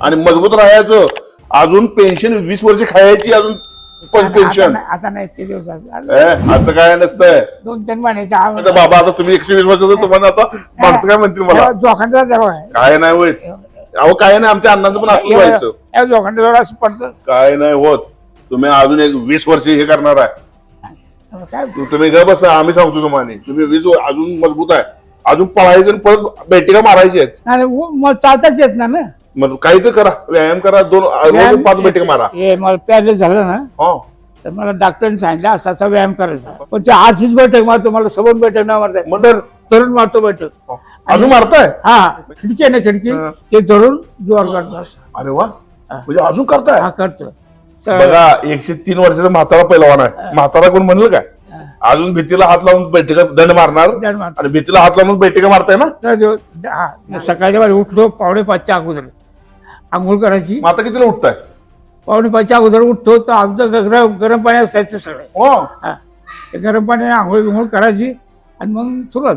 आणि मजबूत राहायचं. अजून पेन्शन वीस वर्ष खायची अजून पण पेन्शन आता नाही ते दिवस असं काय नसतंय. दोन तीन महिन्याचे आता बाबा आता तुम्ही एकशे वीस वर्षाचं तुम्हाला आता माणसं काय म्हणतील मला? जोखंडा जवळ आहे. काय नाही होत अहो काय नाही आमच्या अण्णांचं पण असंच व्हायचं. जोखंडा जवळ असं पडतं. काय नाही होत. तुम्ही अजून एक वीस वर्ष हे करणार आहे. काय? तु- तुम्ही ग बसा आम्ही सांगतो तुम्हाला. तुम्ही वीस वर- अजून मजबूत आहे. अजून पळायचं आणि परत बैठका मारायची आहेत? आणि उ- चालताच येत ना ना. मग काही तर करा व्यायाम करा दोन रोज पाच बैठक मारा. हे मला पॅरलेस झालं ना हो. तर मला डॉक्टरने सांगितलं असा असा व्यायाम करायचा. पण ते आजचीच बैठक मारतो मला सोबत बैठक नाही मारता मग तर तरुण मारतो बैठक. अजून मारताय? हा खिडकी आहे ना खिडकी? हा. ते धरून जोर करतो असं. अरे वा. म्हणजे अजून करताय? हा करतो. बघा एकशे तीन वर्षाचा म्हातारा पहिलवान आहे. म्हातारा कोण म्हणलं काय? अजून भीतीला हात लावून बैठका दंड मारणार? दंड मारतो. आणि भीतीला हात लावून बैठका मारताय ना? तर जो- हा, वेळी उठलो पावणे पाचच्या अगोदर. आंघोळ करायची. मग आता कितीला उठताय? पावणे पाचच्या अगोदर उठतो तर आमचं गरम गरम पाणी असायचं सगळं. हो. हा. ते गरम पाण्याने आंघोळ बिंघोळ करायची आणि मग सुरुवात.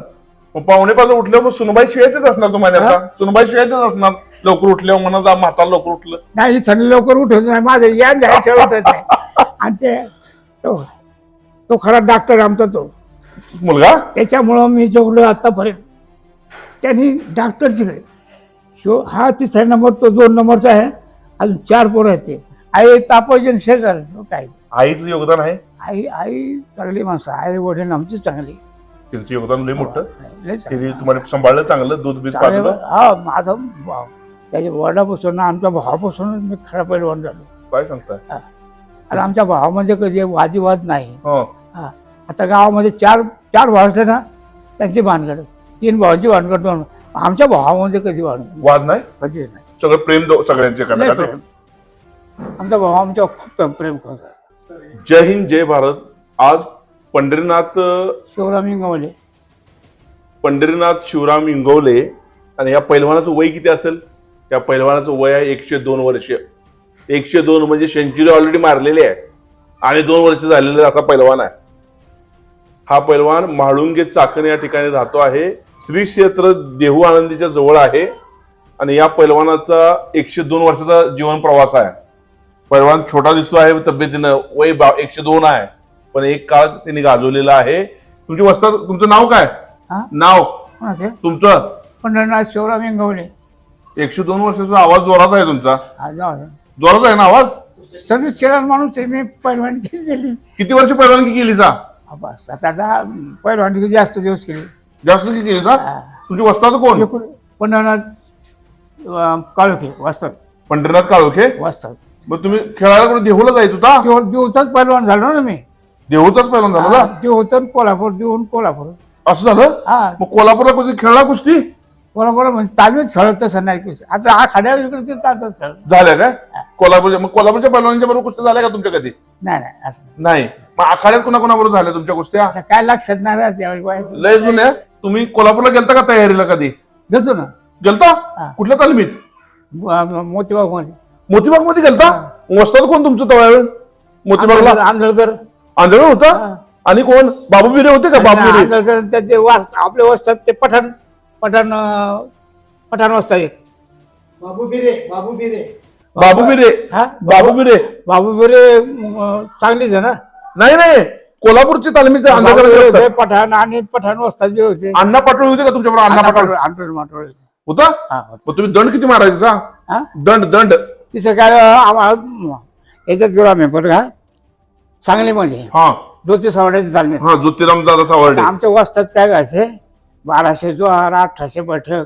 मग पावणे पाच उठल्यावर मग सुनबाई शिवाय असणार तुम्हाला आता? सुनबाई शिवाय असणार. लवकर उठल्यावर म्हणा जा म्हातारा लवकर उठलं. नाही सगळं लवकर उठत नाही. माझं या द्यायचं उठत नाही. आणि ते तो तो खरा डॉक्टर आमचा तो. मुलगा? त्याच्यामुळं मी जगलो आतापर्यंत. त्यांनी डॉक्टरकडे शो हा तिसरा नंबर तो दोन नंबरचा आहे. अजून चार पोरं आहेत ते. आई तापायचे शेअर करायचं काय? आईचं योगदान आहे? आई आई चांगली माणसं आई वडील आमची चांगली. त्यांचं योगदान लय मोठं. लय चांगली. तिने तुम्हाला सांभाळलं चांगलं दूध बीज चांगले- पाजलं? हा माझा भाव त्याच्या वडिलापासून आमच्या भावापासूनच मी खरा पैलवान झालो. काय सांगताय? आणि आमच्या भावामध्ये कधी वादविवाद नाही. हो. हा. आता गावामध्ये चार चार भाव असले ना त्यांची भानगड. तीन भावांची भानगड दोन आमच्या भावामध्ये कधी भानगड वाद नाही? कधीच नाही. सगळं प्रेम दो- सगळ्यांचे लय करण्यात प्रेम. आमचा भाऊ खूप प्रेम करतो. जय हिंद जय भारत. आज पंढरीनाथ शिवराम इंगवले. पंढरीनाथ शिवराम इंगवले आणि या पैलवानाचं वय किती असेल? या पैलवानाचं वय आहे एकशे दोन वर्ष. एकशे दोन म्हणजे सेंचुरी ऑलरेडी मारलेली आहे. आणि दोन वर्ष झालेले असा पैलवान आहे. हा पैलवान म्हाळुंगे चाकण या ठिकाणी राहतो आहे. श्री क्षेत्र देहू आनंदीच्या जवळ आहे आणि या पैलवानाचा एकशे दोन वर्षाचा जीवन प्रवास आहे. पैलवान छोटा दिसतो आहे तब्येतीनं वय बा एकशे दोन आहे पण एक काळ त्यांनी गाजवलेला आहे. तुमची वस्ता तुमचं नाव काय? हा? नाव? कोणाचे? तुमचं? पंढरनाथ शिवराम इंगवले. एकशे दोन वर्षाचा आवाज जोरात आहे तुमचा. हा जाऊ दे. जोरात आहे ना आवाज? सर्विस केला माणूस आहे मी पैलवानगी केली. किती वर्ष परवानगी केली सा? बस आता दहा पैलवानगी जास्त दिवस केली. जास्त किती केली सा हा. तुमची वस्तात कोण? एकूण पंढरनाथ काळोखे वाजतात पंढरीनाथ काळोखे? वाजतात मग तुम्ही खेळायला कुठे देहूला जायचं होता? दिव- पैलवान झालो ना मी. देहूचाच पहिल्यांदा झाला ना दिवसात कोल्हापूर देऊन कोल्हापूर. असं झालं? हा. मग कोल्हापूरला कुठे खेळला कुस्ती? कोल्हापूर म्हणजे तालमीच खेळत तसं नाही कुस्ती. आता हा खाड्या इकडे चालतं सर झाल्या काय कोल्हापूरच्या मग कोल्हापूरच्या पहिलवानांच्या बरोबर कुस्त्या झाल्या का तुमच्या कधी? नाही नाही असं नाही. मग आखाड्यात कुणा कुणाबरोबर झाल्या तुमच्या कुस्त्या? आता काय लक्षात नाही राहत यावेळी वयाचं. लय जुन्या? तुम्ही कोल्हापूरला गेलता का तयारीला कधी? घेतो ना. गेलता? हा. कुठल्या तालमीत? मोतीबागमध्ये मोतीबागमध्ये गेलता? वस्तात कोण तुमचं तव्यावेळ मोतीबागला? आंधळकर आंधळ होता? हा. आणि कोण? बाबू बिरे होते का? बाबू बिरे आंधळकर त्याचे आपले वाचतात ते पठाण पठाण अं, पठाण वाजता एक. बाबू बिरे बाबू बिरे बाबू बिरे हा? बाबू बिरे बाबू बिरे अं, चांगलीच आहे ना? नाही नाही. कोल्हापूरची तालमीचे होते, पठाण आणि पठाण वाजता जे होते. अण्णा पाटोळे होते का तुमच्याबरोबर? अण्णा पाटोळे होता. मग तुम्ही दंड किती मारायचा दंड दंड. तिथं काय आम्हाला याच्यात गेलो आम्ही बरं का? सांगलीमध्ये हा. ज्योती सावड्याची चालणे हा ज्योतिराम दादा सावर्डे. आमच्या वाजतात काय व्हायचे बाराशे जोहार अठराशे बैठक.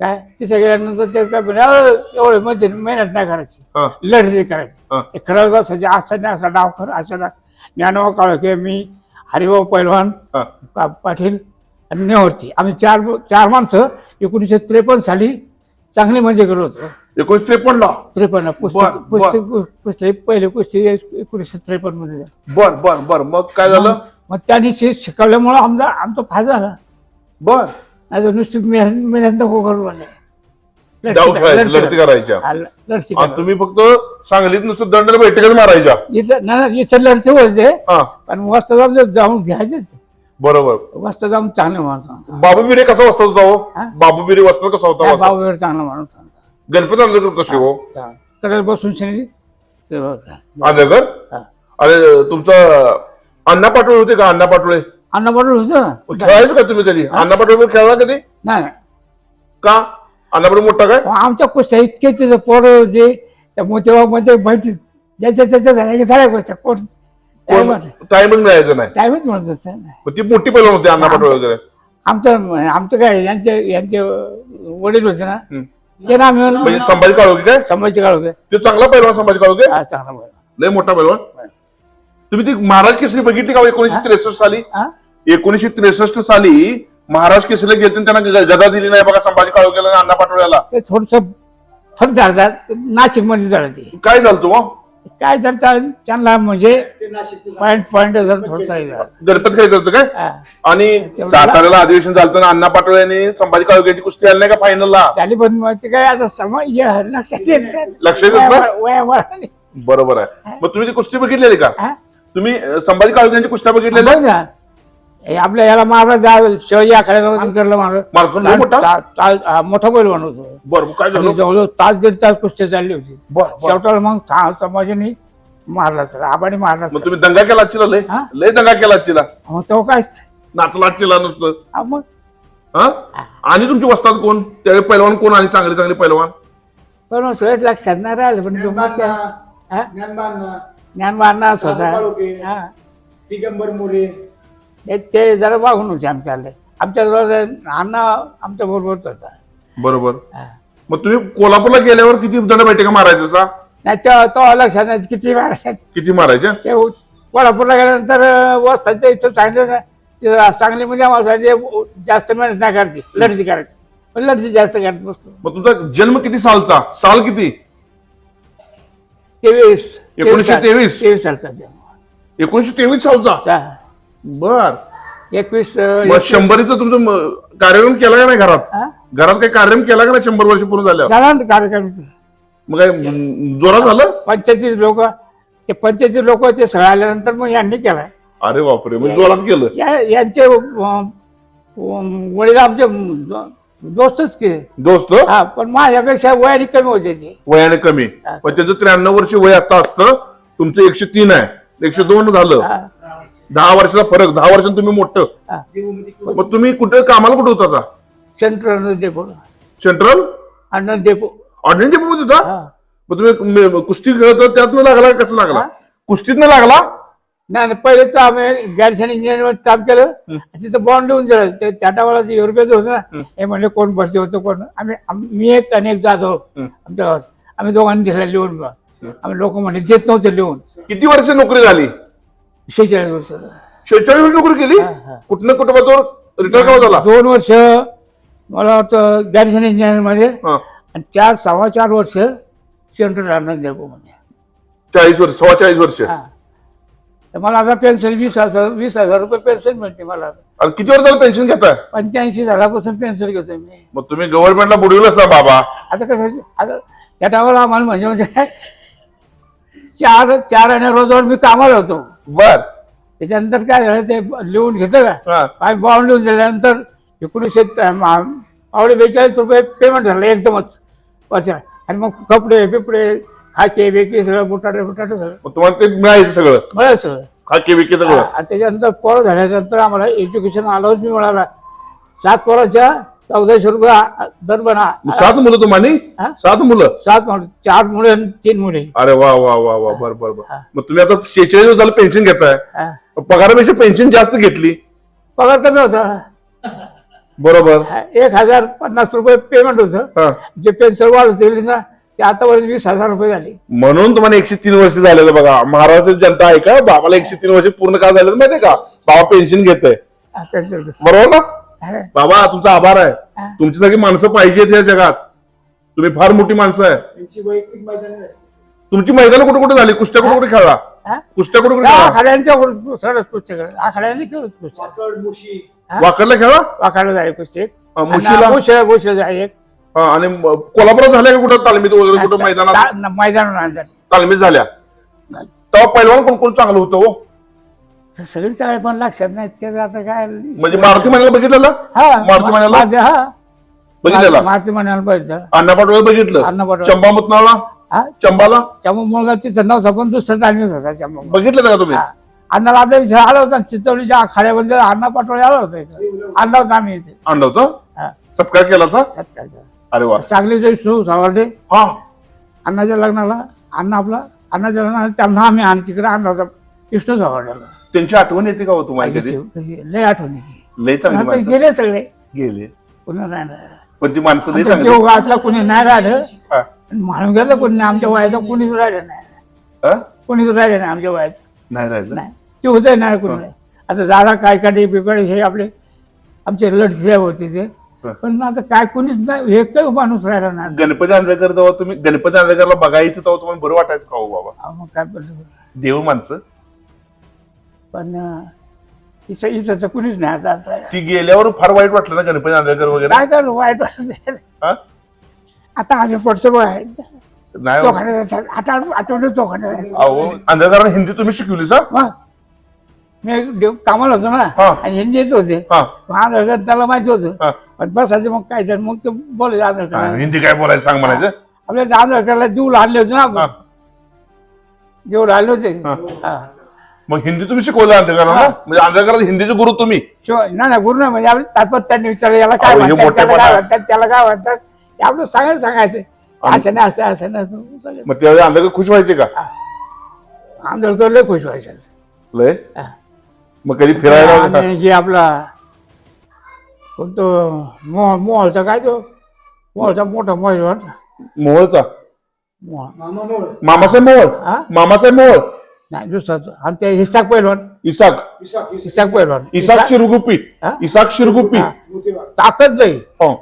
काय? तिथे गेल्यानंतर ते काय म्हणे, "अहो, एवढे म्हणजे मेहनत नाही करायची. लढती करायची. खरंच बसायचे असं नाही असा डाव खरं असं ज्ञानोबा काळके मी हरिभाऊ पैलवान का- पाटील आणि नेवरती आम्ही चार चार माणसं एकोणीसशे त्रेपन्न साली चांगली म्हणजे गेलो होतो एकोणीस त्रेपन्न ला त्रेपन्न बर, बर. कुस्ती पहिले कुस्ती एकोणीसशे त्रेपन्नमध्ये झाली. बर बर बर मग काय झालं मग त्यांनी शे शिकवल्यामुळं आमचा आमचा फायदा झाला बर नाही तर नुसती मेहनत मेहनत नको करू म्हणे. लढती डाव खेळायचं. करायच्या हा, लढती आणि. तुम्ही फक्त सांगलीत नुसतं दंड बैठकच मारायच्या. इथं हा. पण वस्त जाऊन जाऊन घ्यायचे बरोबर. वस्त जाऊन चांगले माणूस. बाबू बिरे कसा वाजता होता हो? हा? बाबू बिरे वाजता कसा होता वाजता? भाऊ चांगला माणूस होता. गणपती आंधळकर कसे हो? कडे बसून शनी ते हा. अरे तुमचं अण्णा पाटोळे होते का अण्णा पाटोळे? अण्णा बरोबर होतं ना? खेळायचं का तुम्ही कधी? अण्णा पाटोळे खेळला कधी? नाही. का? अण्णा पाटोळे मोठा काय? मग आमच्या कुस्त्या इतके तिथं पोरं जे त्या मोठेवा म्हणजे माहिती ज्याच्या त्याच्या झाल्या झाल्या कुस्त्या कोण टायमच टाइमच मिळायचं नाही. टायमच म्हणत असतं मग ती मोठी पैलवान होती अण्णा पाटोळे वगैरे. आमचं आमचं काय यांचे यांचे वडील होते ना. हम्म. ते ना म्हणजे संभाजी काळोखी काय? संभाजी काळ होते ते चांगला पैलवान संभाजी काळोखे? हा चांगला मुलगा. लय मोठा पैलवान? तुम्ही ती महाराज केसरी बघितली का एकोणीशे त्रेसष्ट साली? हा? एकोणीशे त्रेसष्ट साली महाराज केसरीला गेले त्यांना ग- गदा दिली नाही बघा संभाजी काळोखेला आणि अण्णा पाटोळ्याला ते थोडस फरक झालं नाशिकमध्ये झालं ते काय झालं तो काय जर त्या- त्यांना म्हणजे. पॉईंट पॉईंट जर थोडसा हे झालं. गणपत काय करतं काय हा. आणि साताऱ्याला अधिवेशन झालं तर अण्णा पाटोळ्याने संभाजी काळोख्याची कुस्ती आली नाही का फायनलला झाली पण मग ते काय आता समय हे लक्षात येत नाही. लक्षात येत नाही? वया- वयामुळे. बरोबर आहे मग तुम्ही ती कुस्ती बघितलेली का हा? तुम्ही अं, संभाजी काळोख्यांची कुस्त्या बघितलेल्या बघ ना हे आपल्या याला महाराज जा- शिवाजी आखाड्याला लय मोठा? ता- ता- हा, मोठा बैल बनवतो बरं मग काय झालं? जवळजवळ तास दीड तास कुस्ती चालली होती. बरं बरं. शेवटाला मग सा- समाजाने मारला तर आबाने मारला मग तुम्ही दंगा केला चिला लय? हा? लय दंगा केला चिला मग तो काय? नाचला चिला नुसतं. हा, मग? हा? आणि तुमची वस्तात कोण? त्यावेळी पैलवान कोण आणि चांगले चांगले पैलवान? पण मग सगळ्यात लक्षात नाही राहिलं पण तो मग काय- हा? ज्ञानबांना साधू काळोखे. हा. दिगंबर मोरे. ते- ते जरा वागून होते आमच्याकडे आमच्या बरोबर अण्णा आमच्या बरोबरच होता. बरोबर. हा. मग तुम्ही कोल्हापूरला गेल्यावर किती दंड बैठका मारायचा? सा? नाही तो तो लक्षात नाही किती मारायचे? किती मारायच्या ते उ- कोल्हापूरला गेल्यानंतर वस्ताच्या इथं सांगितलं ना तिथं सांगलीमध्ये आम्हाला सांगितले जास्त मेहनत नाही करायची लढती करायची. पण लढती जास्त करत बसलो. मग तुमचा जन्म किती सालचा? साल किती? तेवीस. एकोणीसशे तेवीस? तेवीस सालचा. एकोणीशे तेवीस सालचा? बर. एकवीस अं, मग शंभरीचं तुमचं म- कार्यक्रम केला का नाही घरात? हा? घरात काही कार्यक्रम केला का नाही शंभर वर्ष पूर्ण झाल्यावर? झाला ना कार्यक्रमाचं. मग काय म, जोरात झालं? पंच्याऐंशी लोक ते पंच्याऐंशी लोक ते सगळं आल्यानंतर मग यांनी केलाय. अरे बापरे म्हणजे जोरात केलं. या यांचे अं, अं, वडील आमचे दो- दोस्तच के. दोस्त? हा पण माझ्यापेक्षा वयाने कमी होते ते. वयाने कमी. हा. पण त्यांचं त्र्याण्णव वर्ष वय आता असतं. तुमचं एकशे तीन आहे. एकशे दोन झालं. हा, दहा वर्ष दहा वर्षाचा फरक दहा वर्षांनी तुम्ही मोठं. हा. मग तुम्ही कुठे कामाला कुठे होता central depot central Anna depot ordinary मध्ये होता? हा. मग तुम्ही म- कुस्ती खेळत होता, त्यातनं लागला का कसं लागला? हा? कुस्तीतनं लागला? नाही नाही, पहिले तर आम्ही गॅरशन इंजिनियर काम केलं. तिथं बॉन्ड लिहून दिलं. ते त्या टावाला युरोपियाचं होतं ना. हे म्हणले कोण भरती होतं कोण आम्ही आम- मी एक आणि एक जाधव. हं. आमच्या गावात. आम्ही दोघांनी दिला लिहून. आम्ही लोक म्हणले देत नव्हते लिहून. किती वर्ष नोकरी झाली? शेहेचाळीस वर्ष. शेहेचाळीस वर्ष नोकरी केली. कुठनं कुटुंबावर रिटायर का झाला? दोन वर्ष मला वाटतं गॅरशन इंजिनियरमध्ये. हा. आणि चार सव्वा चार वर्ष सेंट्रल डेपो मध्ये. चाळीस वर्ष सव्वा चाळीस वर्ष. तर मला आता पेन्शन वीस हजार वीस हजार रुपये पेन्शन मिळते मला. आणि किती वर्ष झालं पेन्शन घेताय? पंच्याऐंशी झाल्यापासून पेन्शन घेतोय मी. मग तुम्ही गव्हर्नमेंटला बुडविलं बाबा. आता कसं आता त्या टायमाला आम्हाला म्हणजे म्हणजे चार चार आणि रोजावर मी कामाला होतो. बर. त्याच्यानंतर काय झालं ते लिहून घेतं का? काय बॉन्ड लिहून दिल्यानंतर एकोणीसशे पावणे बेचाळीस रुपये पेमेंट झालं एकदमच वर्षा आणि मग कपडे बिपडे खाके बेके सगळं बुटाटे बुटाटे सगळं. मग तुम्हाला ते मिळायचं सगळं? मिळालं सगळं. खाके विके सगळं? आणि त्याच्यानंतर पोरं झाल्यानंतर आम्हाला एज्युकेशन अलाउन्स मी मिळाला. सात पोराच्या चौदाशे रुपये दर बना. सात मुलं तुम्हाला हा? सात मुलं? सात मुलं. चार मुले आणि तीन मुले. अरे वा वा वा वा बर बर बर. मग तुम्ही आता शेहेचाळीस दिवस झालं पेन्शन घेताय. हा. पगारापेक्षा पेन्शन जास्त घेतली. पगार कमी होता. बरोबर. हा, एक हजार पन्नास रुपये पेमेंट होतं. हा. जे पेन्शन वाढ होती ना ते आतापर्यंत वीस हजार रुपये झाले. म्हणून तुम्हाला एकशे तीन वर्ष झालेलं बघा. महाराष्ट्राची जनता आहे का? बाबाला एकशे तीन वर्ष पूर्ण का झालं माहितीये का? बाबा पेन्शन घेत आहे हा, कसं. बरोबर ना? बाबा तुमचा आभार आहे. तुमची सगळी माणसं पाहिजेत या जगात. तुम्ही फार मोठी माणसं आहे. त्यांची वैयक्तिक मैदाने झाली तुमची मैदान कुठे कुठे झाली? कुस्त्या कुठे कुठे खेळला? कुस्त्या कुठे कुठे खेळला? आखाड्यांच्या वर- सरस पुस्तक आखाड्याने खेळत पुस्तक वाकड मुशी. हा? वाकडला खेळा आखाडा जाय हा, मुशीला? मुशीला मुशीला जाय एक. हा, आणि म- कोल्हापुरात झाल्या का कुठं? तालमीत वगैरे कुठं मैदानात? ता- मैदानावर आणतात तालमीत झाल्या. तेव्हा पहिलवान कोण कोण चांगलं होतं हो? सगळी चाळे पण लक्षात नाही ते आता काय म्हणजे मारुती महिन्याला बघितलेलं? हा मारुती महिन्याला माझं- हा. बघितलेला? मारुती म्हणायला पाहिजे अण्णा पाटोळे बघितलं? अण्णा पाटोळे. चंबा मुतनाळला? हा? चंबाला? त्यामुळे मुलगा तिथं नव्हता पण दुसरा जाणीव होता त्यामुळे बघितलं का तुम्ही? अण्णाला आपल्या इथे आला होता चित्तवडीच्या आखाड्यामध्ये अण्णा पाटोळे आला होता इथं. आणला होता आम्ही इथे. आणलं होतं? हा, सत्कार केला सत्कार केला. अरे वा. चांगली जे शिव सावर्डे हा. अण्णाच्या लग्नाला अण्णा आपला अण्णाच्या लग्नाला त्यांना आम्ही आणि तिकडे आणला होता विष्णू सावर्ड्याला त्यांची आठवण येते का हो तुम्हाला कधी? कशी- लय आठवणीची लय चांगली माणसं गेले सगळे. गेले. पुन्हा नाही राहिलं. पण ती माणसं लय आमच्या चांगली. देवगावातला कोणी नाही राहिलं. हा. आणि म्हणून गेलं कोणी नाही आमच्या वयाचं कोणीच राहिलं नाही. हा? कोणीच राहिलं नाही आमच्या वयाचं. नाही राहिलं? नाही. ते होतंय नाही कोणी नाही. आता दादा काय काढे बिकडे हे आपले आमचे लढसे होते ते. हा. पण आता काय कोणीच नाही एक माणूस राहिला नाही गणपती आंधळकर जेव्हा तुम्ही गणपती आंधळकरला बघायचं तेव्हा तुम्हाला बरं वाटायचं का हो बाबा? अहो, मग काय देव माणसं. पण इथं इथं कुणीच नाही आता असं. ती गेल्यावर फार वाईट वाटलं ना गणपती आंधळकर वगैरे काय करू वाईट वाटत हा? आता आम्ही पडतो आहे नाही हो. चोखाण्यात जायचं. आता आठवडे चोखाण्यात जायचं. अहो हिंदी तुम्ही शिकवली मग मी कामाला होतो ना हा. आणि हिंदी येत होते हा आंधळकर त्याला माहिती होतं हा. पण बसायचं मग काय तर मग ते बोलायचं हा, आंधळकर हिंदी काय बोलायचं सांग म्हणायचं आपल्या आंधळकरला देऊ आणले होते ना हा. आपण देऊ आणले होते हा. हा. मग हिंदी तुम्ही शिकवलं आंधळकरांना म्हणजे आंधळकरांना हिंदीचे गुरु तुम्ही. शिवाय नाही नाही गुरु नाही म्हणजे आपलं तात्पर्य विचारलं याला काय अहो, हे म्हणतात त्याला मोठेपणा. काय म्हणतात त्याला काय म्हणतात? ते आपलं सांगायला सांगायचं. असं नाही असं असं नाही असं चालेल. मग त्यावेळी आंधळकर खुश व्हायचे का? आंधळकर लय खुश व्हायचे लय? हा. मग कधी फिरायला आणि जे आपला कोणतो मोह मोहळचा काय तो? मोहळचा मोठा मोह मोहोळचा? मोह मामा मोळ मामासाहेब मोहोळ? हा? मामासाहेब मोहोळ? नाही दुसरा तो. आणि ते हिसाक पहिलवान इसाक. इसाक हिसाक पहिलवान इसाक शिरगुप्पी हा? इसाक शिरगुप्पी हा. मोतीबाग. ताकद जाईल हो.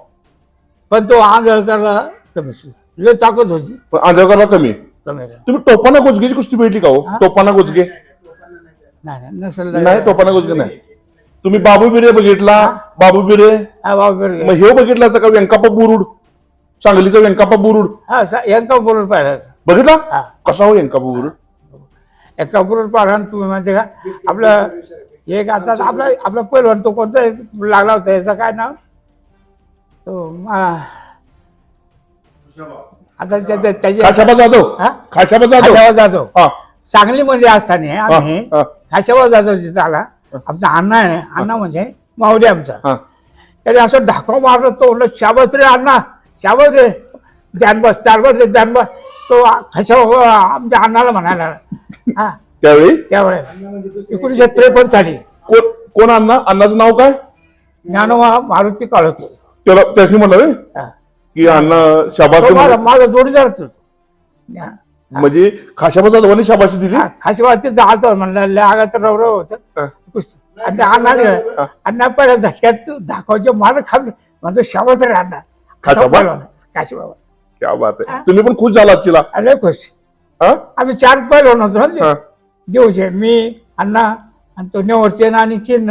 पण तो आंधळकरला कमी लय ताकद होती. पण आंधळकरला कमी. कमी तुम्ही टोपाना गोजगेची कुस्ती भेटली का हो? टोपाना गोजगे? लोकांना नाही द्यायला. नाही नाही नसेल नाही टोपाना गोजगे नाही. तुम्ही बाबू बिरे बघितला? बाबू बिरे? हा बाबा बरोबर. मग हे बघितला का व्यंकाप्पा बुरुड? सांगलीचा व्यंकाप्पा बुरुड? हा सा- यांका बरोबर पाहिलं बघितला? हा. कसा हो व्यंकाप्पा बुरुड? एका बरोबर आणि तुम्ही म्हणते का आपलं एक आता आपला आपला पहिलवान तो कोणता लागला होता याचं काय नाव? तो मा- आता त्याच्या त्याच्या खाशाबा जाधव. हा? खाशाबा जाधव. खाशाबा जाधव. हा. सांगलीमध्ये असताना आम्ही. हा. खाशाबा जाधव तिथं आला आमचा अण्णा आहे अण्णा म्हणजे माऊली आमचा. हा. त्याने असं ढाकं मारलं तो म्हणलं शाबत रे अण्णा. शाबत रे जानबस चारबस रे जानबस तो खाशाबा आमच्या अण्णाला म्हणायला लागला. हा. त्यावेळी? दुसरे एकोणीसशे त्रेपन्न साली कोण कोण अण्णा? अण्णाचं नाव काय? ज्ञानोबा मारुती काळोखे. त्याला त्याच्यानी म्हणलं व्हय? हा. की अण्णा शाबाशी तो माझा म्हणलं. माझा जोडीदारच होता. ज्ञा- म्हणजे खाशाबा जाधवांनी शाबाशी दिली? हा, खाशीबाद जातो म्हणलं लागात रवरव होतं. हा. अण्णा अण्णा पहिल्या झटक्यात धाकावचे मार खात माझं शाबाच रे अण्णा. खाशाबा? काशीबाबा क्या बात आहे तुम्ही पण खुश झालात चिला अरे खुश. हा? आम्ही चार पहिलो होतो ना हा. ते. देऊचे मी अण्णा आणि तो नेवरचे आणि किन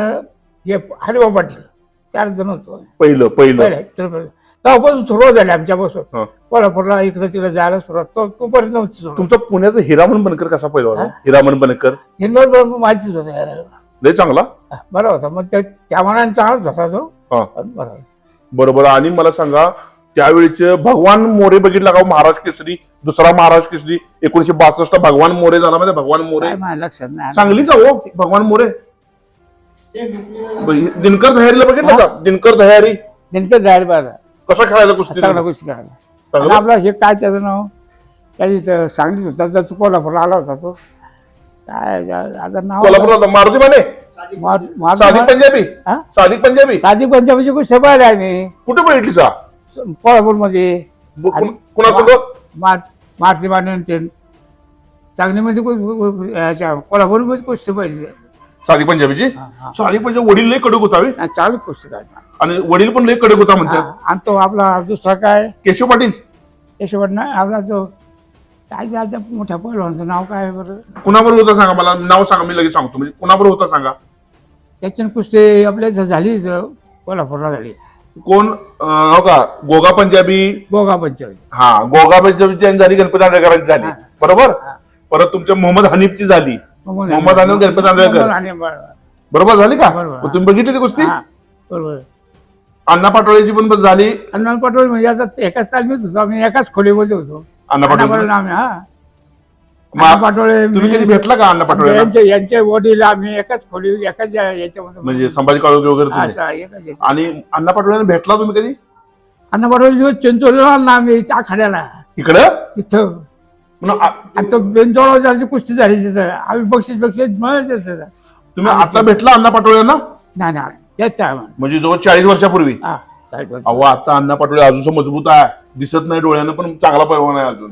हे हरिबा पाटील चार जण होतो. पहिलं पहिलं. पहिले तर- तेव्हापासून सुरुवात झाली आमच्यापासून हा. कोल्हापूरला इकडे तिकडे जायला सुरुवात. तो तोपर्यंत नव्हती सुरुवात. तुमचा पुण्याचा हिरामन बनकर कसा पहिला हिरामन बनकर? हिंदोर बरोबर माहितीच होतं. लय चांगला? बरं होता. मग ते त्या मनाने चांगलाच होता तो. हा. पण बरं होता. बरोबर. आणि मला सांगा त्यावेळीचे भगवान मोरे बघितला का हो? महाराज केसरी दुसरा महाराज केसरी एकोणीशे बासष्ट भगवान मोरे झाला म्हणजे भगवान मोरे. काय लक्षात नाही चांगलीच हो भगवान मोरे. ब- दिनकर दह्यारीला बघितलं का? दिनकर दह्यारी. नेमकं जाहीर बरं कसा खेळायचा कुस्ती चांगला गोष्टी करायला चांगलं? आणि आपला हे काय त्याचं नाव? त्याची इथं होता. तर तो कोल्हापूरला आला होता तो. काय आता नाव कोल्हापूरला होता. मारुती माने? मार- सादिक पंजाबी? हा? सादिक पंजाबी? साधी पंजाबीची गोष्ट पाहिली आम्ही कुठे बघितली सा कोल्हापूरमध्ये. कुणासोबत? मार मारती माने ते चांगलीमध्ये कोल्हापूरमध्ये कुस्ती पाहिजे. सादिक पंजाबीची? सादिक पंजाब वडील लय कडक होता बे. चालू कुस्ती काय आणि वडील पण लय कडक होता म्हणतात. आणि तो आपला दुसरा काय? केशव पाटील? यशवंत नाही आपला जो काय झालं त्या मोठ्या पहिलवानचं नाव काय आहे बरं? कुणाबरोबर होता सांगा मला नाव सांगा मी लगेच सांगतो. म्हणजे कुणाबरोबर होता सांगा? त्याच्यानं कुस्ती आपल्या इथं झाली इथं कोल्हापूरला झाली. कोण अं, हो का? गोगा पंजाबी? गोगा पंचायत हा गोगा पंजाबीची आणि झाली गणपती आंबेडकरांची झाली. बरोबर? परत तुमच्या मोहम्मद हनीफची झाली. मोहम्मद हनीफ. गणपती आंबेडकर बरोबर. झाली का? बरोबर. मग तुम्ही बघितली ती कुस्ती? बरोबर. अण्णा पाटोळेची पण झाली. अण्णा पाटोळे म्हणजे आता एकाच तालमीत होतो आम्ही एकाच खोलीमध्ये होतो. अण्णा पाटोळे. आम्ही हा. मग अण्णा पाटोळे तुम्ही कधी भेटला का अण्णा पाटोळे यांचे यांचे वडील आम्ही एकाच खोली एकाच याच्यामध्ये म्हणजे संभाजी काळोखे वगैरे तुम्ही? असं एकाच याच्यात. आणि अण्णा पाटोळ्यांना भेटला तुम्ही कधी? अण्णा पाटोळे चिंचोलीला ना आम्ही आखाड्याला इकडं? इथं. म्हणून आ- आणि तो बेंजोळा जायची कुस्ती झाली तिथं. आम्ही बक्षीस बक्षीस मिळत तिथं. तुम्ही आता भेटला अण्णा पाटोळ्यांना नाही नाही त्याच म्हणजे जवळ चाळीस वर्षापूर्वी? हा चालेल. अहो आता अण्णा पाटोळे अजून मजबूत आहे. दिसत नाही डोळ्यानं पण चांगला पैलवान आहे अजून.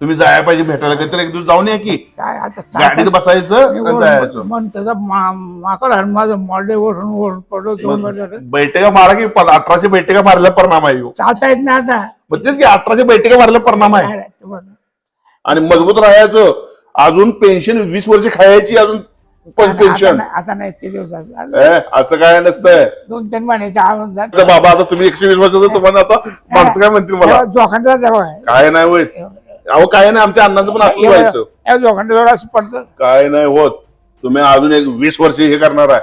तुम्ही जायला पाहिजे भेटायला कधीतरी एक दिवस जाऊन या की. काय आता गाडीत चालतं. बसायचं आणि जायचं. मन त्याचा मा- माकड आणि माझं मॉडे ओढून पडलो दोन बैठका मारा की प- अठराशे बैठका मारल्या परिणाम आहे ह्यो. चालता येत नाही आता. मग तेच की अठराशे बैठका मारल्या परिणाम आहे. काय रे, तुम्हाला. आणि मजबूत राहायचं. अजून पेन्शन वीस वर्ष खायची अजून पण आता पेन्शन नाही- आता नाही ते दिवस आता. ए, असं काय नसतंय. दोन तीन महिन्याच्या आवाज बाबा आता तुम्ही एकशे वीस वर्षाचं तुम्हाला आता माणसं काय म्हणतील मला? जवळ आहे. काय नाही होत अहो काय नाही आमच्या अण्णाचं पण असं व्हायचं. या जोखंडाजवळ असं पडतं. काय नाही होत. तुम्ही अजून एक वीस वर्ष हे करणार आहे.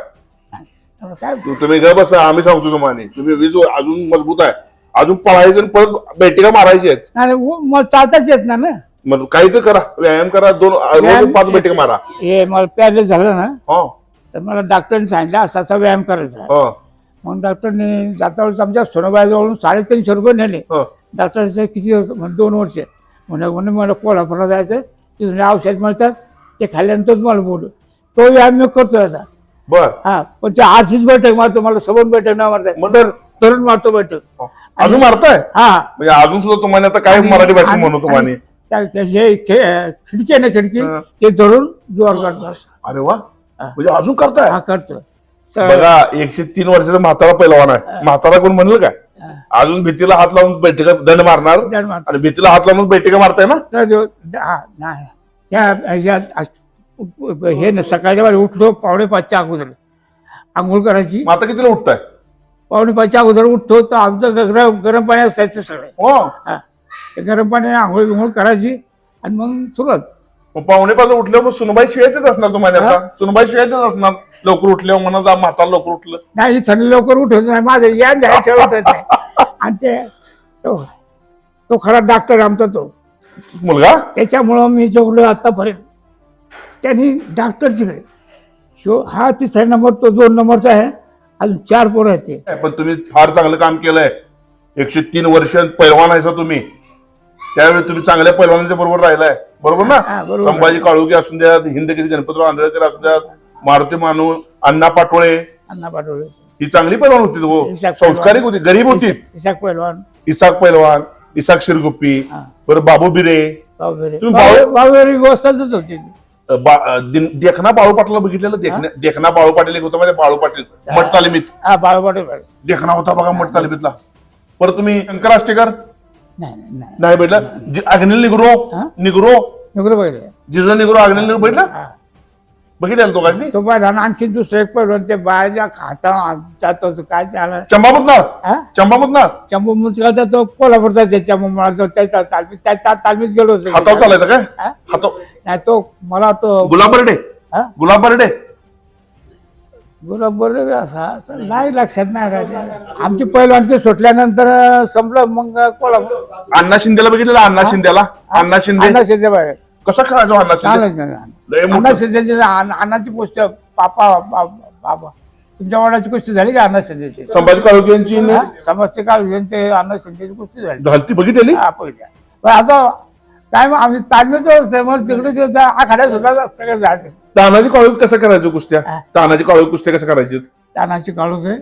काय तु- तुम्ही ग बसा आम्ही सांगतो तुम्हाला. तुम्ही वीस वर- अजून मजबूत आहे. अजून पळायचं आणि परत बैठका मारायची आहेत? नाही उ- मला चालताच येत ना ना. मग काही तर करा. व्यायाम करा. दोन रोज पाच बैठका मारा. हे मला प्यारले झालं ना हो. तर मला डॉक्टरने सांगितलं असा असा व्यायाम करायचा आहे. हो. मग डॉक्टरने जाता वेळेस आमच्या सोनोबाईजवळून साडेतीनशे रुपये नेले. हो. डॉक्टरचं किती वर्ष म्हणजे दोन वर्ष. म्हणे म्हणे मला कोल्हापूरला जायचं तिथून औषध मिळतात ते खाल्ल्यानंतरच मला बोलू. तो व्यायाम मी करतो आता. बर. हा पण ते आरशीच बैठक मारतो मला सबन बैठक नाही मारताय मग- तर तरुण मारतो बैठक. हो. अजून मारताय? हा. म्हणजे अजून सुद्धा तुम्हाला आता काय मराठी आणि- म्हणू तुम्हाला? आणि त्या- त्या- हे खे- खिडकी आहे ना खिडकी हा. ते धरून जोर करतो अरे वा. हा. म्हणजे अजून करताय? हा करतो तर- बघा एकशे तीन वर्षाचा म्हातारा पैलवान आहे. म्हातारा कोण म्हणलं काय. अजून भीतीला हात लावून बैठका दंड मारणार? दंड मारतो. आणि भीतीला हात लावून बैठका मारताय ना? तर जो- हा, नाही. हे ना सकाळच्या वेळी उठलो पावणे पाचच्या अगोदर. आंघोळ करायची. मग आता कितीला उठताय? पावणे पाचच्या अगोदर उठतो तर आमचं गरम गरम पाणी असायचं सगळं. हो. हा. ते गरम पाण्याने आंघोळ बिंघोळ करायची आणि मग सुरुवात. मग पावणे पाच उठल्यावर मग सुनबाई शिवाय देत असणार तुम्हाला आता? सुनबाई शिवाय देत असणार. लवकर उठल्यावर म्हणा जा म्हातारा लवकर उठलं. नाही सण लवकर उठत नाही. माझं या द्यायचं उठत नाही. आणि ते तो तो खरा डॉक्टर आमचा तो. मुलगा? त्याच्यामुळं मी जेवलो आतापर्यंत त्यांनी डॉक्टर शिकले शो हा तिसरा नंबर तो दोन नंबरचा आहे. अजून चार पोरं आहेत ते. पण तुम्ही फार चांगलं काम केलंय. एकशे तीन वर्ष पैलवान आहे तुम्ही. त्यावेळी तुम्ही चांगल्या पैलवानांच्या बरोबर राहिलाय. बरोबर हा, ना बरोबर. संभाजी काळुके असू द्यात हिंदकेशी गणपतराव आंधळकर असू द्यात मारुती मानू अण्णा पाटोळे अण्णा पाटोळे ही चांगली पैलवान होती हो इसाक संस्कारिक होती गरीब होती. इसाक पैलवान. इसाक पैलवान इसाक शिरगुप्पी हा. बरं. बाबू बिरे. बावरे तुम्ही बाव- बावरी व्यवस्थाच होती. ती. बा- अं, दिन- देखना बाळू पाटला बघितलेलं? देखना देखना बाळू पाटील एक होता आहे? बाळू पाटील. मठ तालिमीत. हा बाळोपाटे देखना होता बघा मठ तालिमीतला. परत तुम्ही शंकर आष्टेकर? नाही नाही नाही. नाही भेटला जि- अग्निल निग्रो? हा? निग्रो? नोकरी बघितलं. जिजा निग्रो अग्निल निग्रो भेटला. बघितलं तो काढली तो आणि आणखी दुसरं एक पैलवान ते बाहेरच्या खाता काय झालं? चंबामतनाथ हा? चंबामतनाथ चंबू मुंचगावचा तो कोल्हापूरचा आहे चंबू मला तो त्याच्या तालमीत तालमीत गेलो होतो. हातावर चालायचा काय? हा? हाताव नाही तो मला तो गुलाब बर्डे. हा? गुलाब बर्डे. बरोबर असा असं नाही लक्षात नाही राहिलं. आमची पहिलवानकी सुटल्यानंतर संपलं मग कोल्हापूर. अण्णा शिंदेला बघितलेला? अण्णा शिंदेला? अण्णा शिंदे? अण्णा शिंदे बाहेर. कसा खेळायचो अण्णा शिंदे चालत लय मोठं. अण्णा शिंदेची अण्णाची गोष्ट पापा बा- बाबा. तुमच्या वडिलाची गोष्ट झाली का अण्णा शिंदेची संभाजी काळुके यांची हा? समजते का ते अण्णा शिंदेची गोष्ट झाली बघितलेली? हा पहिल्या पण आता काय मग आम्ही असते मग तिकडे आखाड्यात सुद्धा सगळं जायचं तानाजी काळुके कसं करायचं कुस्त्या? हा. तानाजी कुस्त्या कसं करायचे तानाची काढू घे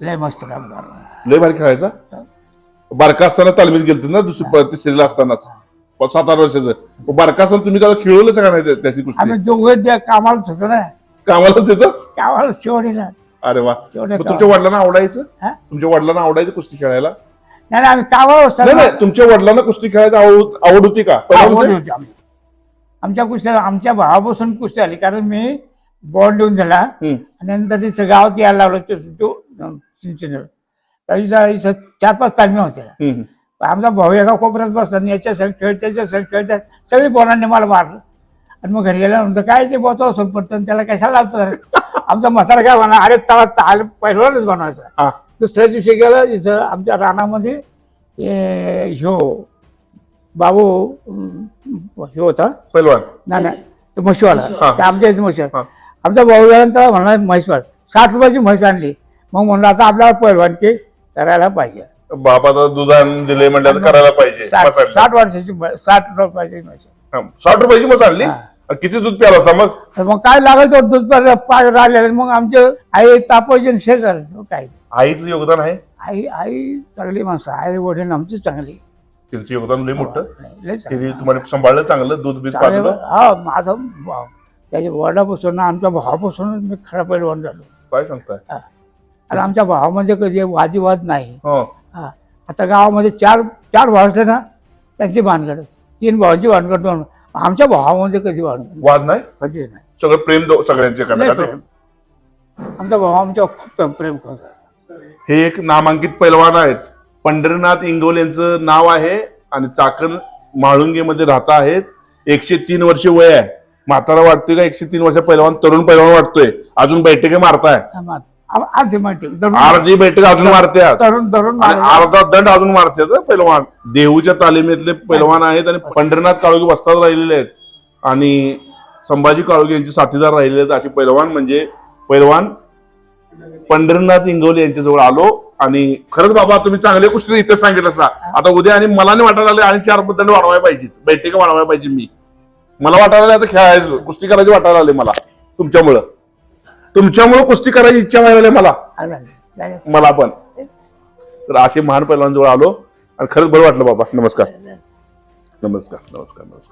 लय मस्त काम करणार. लय भारी खेळायचा? बारका असताना तालमीत गेलते ना दुसरी तिसरीला असतानाच. सात आठ वर्षाचं. बारका असताना तुम्ही का खेळवलंच का नाही त्या- त्याची कुस्ती? आम्ही दोघं त्या कामाला होतो ना. कामाला त्याचं कामाला शेवटीला अरे वा. शेवटी मग तुमच्या वडिलांना आवडायचं? हा? तुमच्या वडिलांना आवडायचं कुस्ती खेळायला? नाही नाही, आम्ही कामाला नाही असताना नाही तुमच्या वडिलांना कुस्ती खेळायची आवड आवड होती का? पहिला आवड होती? होती आम्ही. आमच्या कुस्त्या आमच्या भावापासून कुस्ती आली कारण मी बॉन्ड देऊन झाला. हम्म. आणि नंतर तिथं गावात यायला लागलो तो तो सिंचन तर इथं इथं चार पाच तालमी होत्या. हम्म. आमचा भाऊ एका कोपऱ्यात बसला आणि याच्या सण खेळ त्याच्या सण खेळ सगळी पोरांनी मला मारलं. आणि मग घरी गेल्यानंतर काय ते बोतो आणि त्याला कशाला लागतं आमचा म्हातारा काय म्हणा अरे तळा ताल पहिलवानच बनवायचा. हा. दुसऱ्या दिवशी गेलं इथं आमच्या रानामध्ये ह्यो बाबू ह्यो होता? पैलवान नाही नाही म्हशीवाला. हा. ते आमच्या इथे म्हशीवाला. हा. आमचा भाऊ गेल्यानंतर म्हणला म्हैसवाड साठ रुपयाची म्हैस आणली. मग म्हणलं आता आपल्याला पहिलवानकी करायला पाहिजे. बाबा तर दुधान दिले म्हटलं तर करायला पाहिजे साठ मसाले. साठ वर्षाची साठ रुपयाची म्हैस हा, साठ रुपयाची मस आणली? हा. किती दूध प्याला असा मग? तर मग काय लागेल तो दूध पर- पाच राहिलेले? मग आमचे आई तापायचे आणि शे करायचं काय? आईचं योगदान आहे? आई आई चांगली माणसं आई वडील आमची चांगली. तिचं योगदान लय मोठं. लय चांगली. तिने तुम्हाला सांभाळलं चांगलं दूध बीज चांगले- पाजलं? हा माझा भाव त्याच्या वडिलापासून आमच्या भावापासून मी खरा पैलवान झालो. काय सांगताय? हा. आणि आमच्या भावामध्ये कधी वादविवाद नाही. हो. हा. आता गावामध्ये चार चार भाव असले ना त्यांची भानगड. तीन भावांची भानगड दोन आमच्या भावामध्ये कधी भानगड वाद नाही? कधीच नाही. सगळं प्रेम दो- सगळ्यांचे लय प्रेम. आमचा भाऊ आमच्या खूप प्रेम- करतो. हे एक नामांकित पैलवान आहेत. पंढरीनाथ इंगोल यांचं नाव आहे आणि चाकण म्हाळुंगेमध्ये राहता आहेत. एकशे तीन वर्ष वय आहे. म्हातारा वाटतोय का? एकशे तीन वर्ष पैलवान तरुण पैलवान वाटतोय. अजून बैठके मारताय. अर्धी बैठक अजून आणि अर्धा दंड अजून मारतात हं पैलवान. देहूच्या तालिमेतले पैलवान आहेत आणि पंढरीनाथ काळोगी वस्तात राहिलेले आहेत. आणि संभाजी काळोगी यांचे साथीदार राहिलेले आहेत असे पैलवान म्हणजे पैलवान पंढरीनाथ इंगवले यांच्याजवळ आलो. आणि खरंच बाबा तुम्ही चांगले कुस्ती इथे सांगितलं असता आता उद्या आणि मला नाही वाटायला आले आणि चार दंड वाढवायला पाहिजे बैठक वाढवायला पाहिजे मी. मला वाटायला आले आता खेळायचं. कुस्ती करायची वाटायला आले मला तुमच्यामुळं. तुमच्यामुळं कुस्ती करायची इच्छा व्हायला मला. मला पण. तर असे महान पैलवान जवळ आलो. आणि खरंच बरं वाटलं बाबा. नमस्कार. नमस्कार नमस्कार नमस्कार.